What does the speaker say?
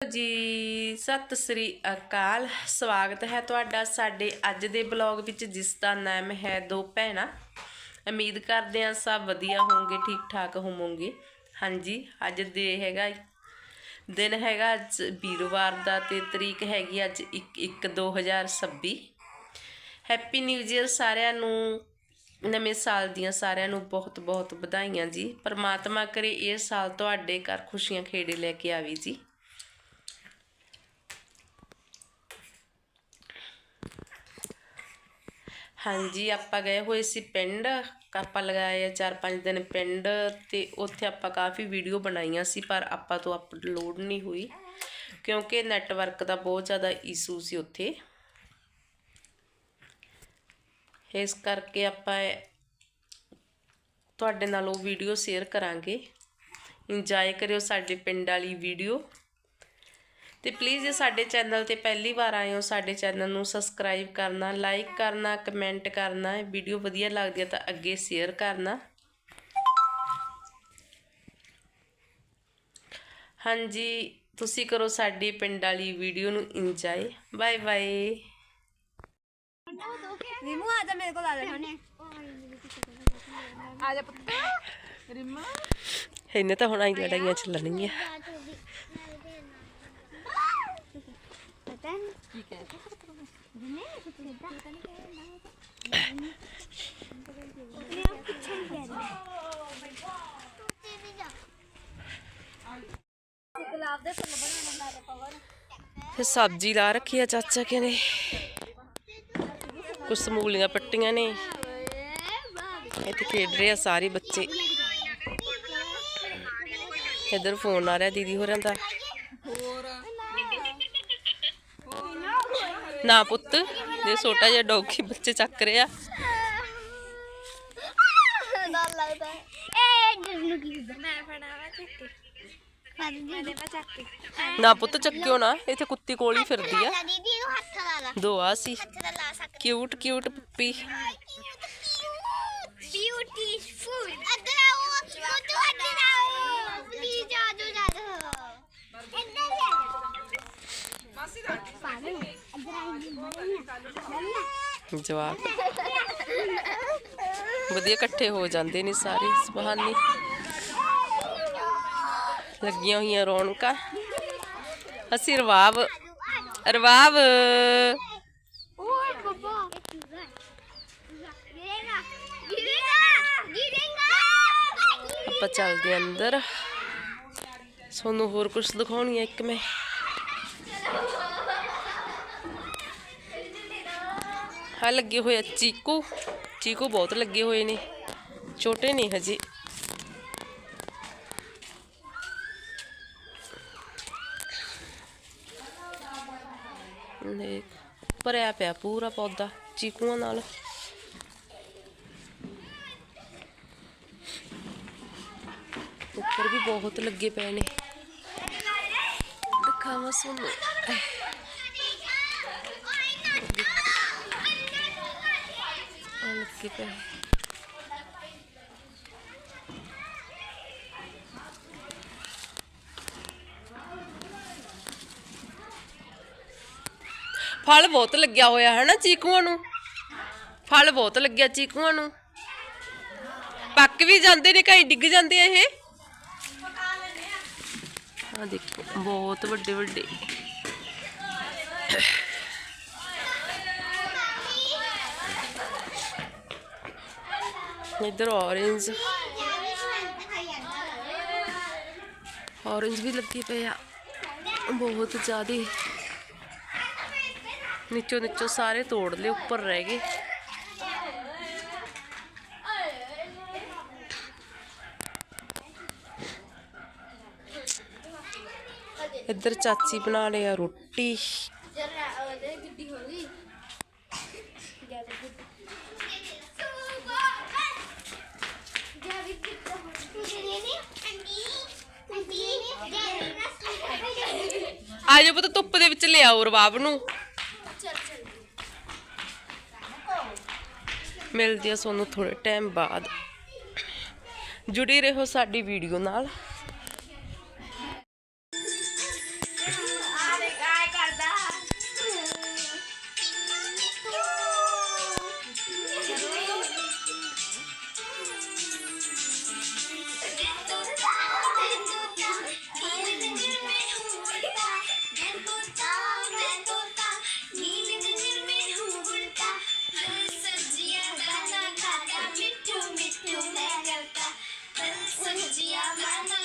ਜੀ, ਸਤਿ ਸ੍ਰੀ ਅਕਾਲ। ਸਵਾਗਤ ਹੈ ਤੁਹਾਡਾ ਸਾਡੇ ਅੱਜ ਦੇ ਬਲੌਗ ਵਿੱਚ, ਜਿਸ ਦਾ ਨਾਮ ਹੈ ਦੋ ਭੈਣਾਂ। ਉਮੀਦ ਕਰਦੇ ਹਾਂ ਸਭ ਵਧੀਆ ਹੋਵੋਗੇ ਠੀਕ ਠਾਕ ਹੋਵੋਗੇ। ਹਾਂਜੀ, ਅੱਜ ਦੇ ਹੈਗਾ ਦਿਨ ਹੈਗਾ ਅੱਜ ਵੀਰਵਾਰ ਦਾ ਤੇ ਤਰੀਕ ਹੈਗੀ ਅੱਜ 1 1 2026 ਹੈਪੀ ਨਿਊ ਈਅਰ ਸਾਰਿਆਂ ਨੂੰ। ਨਵੇਂ ਸਾਲ ਦੀਆਂ ਸਾਰਿਆਂ ਨੂੰ ਬਹੁਤ ਬਹੁਤ ਵਧਾਈਆਂ ਜੀ। ਪਰਮਾਤਮਾ ਕਰੇ ਇਹ ਸਾਲ ਤੁਹਾਡੇ ਘਰ ਖੁਸ਼ੀਆਂ ਖੇੜੇ ਲੈ ਕੇ ਆਵੇ ਜੀ। ਹਾਂਜੀ, ਆਪਾਂ ਗਏ ਹੋਏ ਸੀ ਪਿੰਡ। ਆਪਾਂ ਲਗਾਏ ਆ ਚਾਰ ਪੰਜ ਦਿਨ ਪਿੰਡ ਤੇ ਉੱਥੇ ਆਪਾਂ ਕਾਫੀ ਵੀਡੀਓ ਬਣਾਈਆਂ ਸੀ, ਪਰ ਆਪਾਂ ਤੋਂ ਅਪਲੋਡ ਨਹੀਂ ਹੋਈ। ਕਿਉਂਕਿ ਨੈਟਵਰਕ ਦਾ ਬਹੁਤ ਜ਼ਿਆਦਾ ਇਸ਼ੂ ਸੀ ਉੱਥੇ। ਇਸ ਕਰਕੇ ਆਪਾਂ ਤੁਹਾਡੇ ਨਾਲ ਉਹ ਵੀਡੀਓ ਸ਼ੇਅਰ ਕਰਾਂਗੇ। ਇੰਜੋਏ ਕਰਿਓ ਸਾਡੇ ਪਿੰਡ ਵਾਲੀ ਵੀਡੀਓ ਤੇ ਪਲੀਜ਼ ਜੇ ਸਾਡੇ ਚੈਨਲ ਤੇ ਪਹਿਲੀ ਵਾਰ ਆਏ ਹੋ ਸਾਡੇ ਚੈਨਲ ਨੂੰ ਸਬਸਕ੍ਰਾਈਬ ਕਰਨਾ ਲਾਈਕ ਕਰਨਾ ਕਮੈਂਟ ਕਰਨਾ ਵੀਡੀਓ ਵਧੀਆ ਲੱਗਦੀ ਹੈ ਤਾਂ ਅੱਗੇ ਸ਼ੇਅਰ ਕਰਨਾ। ਹਾਂਜੀ ਤੁਸੀਂ ਕਰੋ ਸਾਡੀ ਪਿੰਡ ਵਾਲੀ ਵੀਡੀਓ ਨੂੰ ਇੰਜੋਏ ਬਾਏ ਬਾਏ ਰਿਮੂ ਆ ਜਾ ਮੇਰੇ ਕੋਲ ਆ ਜਾ ਆ ਜਾ ਪੁੱਤ। ਰਿਮੂ। ਇਹਨੇ ਤਾਂ ਹੁਣ ਆਈ ਲੜਾਈਆਂ ਚੱਲਣਗੀਆਂ ਪਤਾ ਨਹੀਂ ਕੀ ਕਹਿ ਜਿੰਨੇ ਪਤਾ ਨਹੀਂ ਮੈਂ ਕੁਛ ਨਹੀਂ ਕਹਿ ਰਹੀ ਗੁਲਾਬ ਦੇ ਫੁੱਲ ਬਣਾਉਣਾ ਮੈਂ ਤਾਂ ਪਵਨ ਫਿਰ ਸਬਜ਼ੀ ਲਾ ਰੱਖੀ ਆ ਚਾਚਾ ਕਹਿੰਦੇ ਕੁਛ ਮੂਲੀਆਂ ਪੱਟੀਆਂ ਨੇ ਇੱਥੇ ਖੇਡ ਰਹੇ ਆ ਸਾਰੇ ਬੱਚੇ ਇੱਧਰ ਫੋਨ ਆ ਰਿਹਾ ਦੀਦੀ ਹੋਰਾਂ ਦਾ ਨਾ ਪੁੱਤ ਦੇ ਛੋਟਾ ਜਿਹਾ ਡੌਗੀ ਬੱਚੇ ਚੱਕ ਰਿਹਾ ਡਰ ਲੱਗਦਾ ਏ ਕੀ ਮੈਂ ਫੜਾਵਾ ਚੱਕੇ ਨਾ ਪੁੱਤ ਚੱਕਿਓ ਨਾ ਇੱਥੇ ਕੁੱਤੀ ਕੋਲ ਹੀ ਫਿਰਦੀ ਆ ਦੀਦੀ ਨੂੰ ਹੱਥ ਲਾ ਲਾ ਦੋ ਆ ਸੀ ਕਿਊਟ ਕਿਊਟ ਪੱਪੀ ਬਿਊਟੀਫੁਲ ਅਦਰ ਆਓ ਫੋਟੋ ਅਦਰ ਆਓ ਪਲੀਜ਼ ਆ ਜਾਓ ਜਾ ਜਾਓ ਇੱਧਰ ਲੈ ਮਾਸੀ ਦਾ ਪਾਗਲ ਅਦਰ ਜਵਾਬ। ਵਧੀਆ ਇਕੱਠੇ ਹੋ ਜਾਂਦੇ ਨੇ ਸਾਰੇ ਸੁਭਾਨੀ ਲੱਗੀਆਂ ਹੋਈਆਂ ਰੌਣਕਾਂ। ਅਸੀਂ ਰਵਾਬ ਰਵਾਬ। ਆਪਾਂ ਚੱਲਦੇ ਆਂ ਅੰਦਰ। ਤੁਹਾਨੂੰ ਹੋਰ ਕੁਝ ਦਿਖਾਉਣੀ ਹੈ ਇੱਕ ਮੈਂ। ਹਾਂ ਲੱਗੇ ਹੋਏ ਆ ਚੀਕੂ ਚੀਕੂ ਬਹੁਤ ਲੱਗੇ ਹੋਏ ਨੇ ਛੋਟੇ ਨੇ ਹਜੇ ਦੇਖ ਭਰਿਆ ਪਿਆ ਪੂਰਾ ਪੌਦਾ ਚੀਕੂਆਂ ਨਾਲ ਉੱਪਰ ਵੀ ਬਹੁਤ ਲੱਗੇ ਪਏ ਨੇ ਦਿਖਾਵਾਂ ਤੁਹਾਨੂੰ ਆ ਲੱਗੇ ਪਏ ਫਲ ਬਹੁਤ ਲੱਗਿਆ ਹੋਇਆ ਹੈ ਨਾ ਚੀਕੂਆਂ ਨੂੰ? ਫਲ ਬਹੁਤ ਲੱਗਿਆ ਚੀਕੂਆਂ ਨੂੰ। ਪੱਕ ਵੀ ਜਾਂਦੇ ਨੇ ਕਈ, ਡਿੱਗ ਜਾਂਦੇ ਆ ਇਹ? ਆ ਦੇਖੋ, ਬਹੁਤ ਵੱਡੇ ਵੱਡੇ ਇਧਰ orange. Orange ਵੀ ਲੱਗੀ ਪਏ ਆ ਬਹੁਤ ਜ਼ਿਆਦਾ ਨੀਚੋ ਨੀਚੋਂ ਸਾਰੇ ਤੋੜ ਲਏ ਉੱਪਰ ਰਹਿ ਗਏ ਇੱਧਰ ਚਾਚੀ ਬਣਾ ਲਿਆ ਰੋਟੀ ਜਰਾ ਉਹਦੇ ਗੱਡੀ ਹੋ ਗਈ ਆ ਜਾਓ ਪੁੱਤ ਧੁੱਪ ਦੇ ਵਿੱਚ ਲਿਆਓ ਰਵਾਬ ਨੂੰ। ਮਿਲਦੀ ਆ ਤੁਹਾਨੂੰ ਥੋੜੇ ਟਾਈਮ ਬਾਅਦ। ਜੁੜੀ ਰਹੋ ਸਾਡੀ ਵੀਡੀਓ ਨਾਲ। my, my.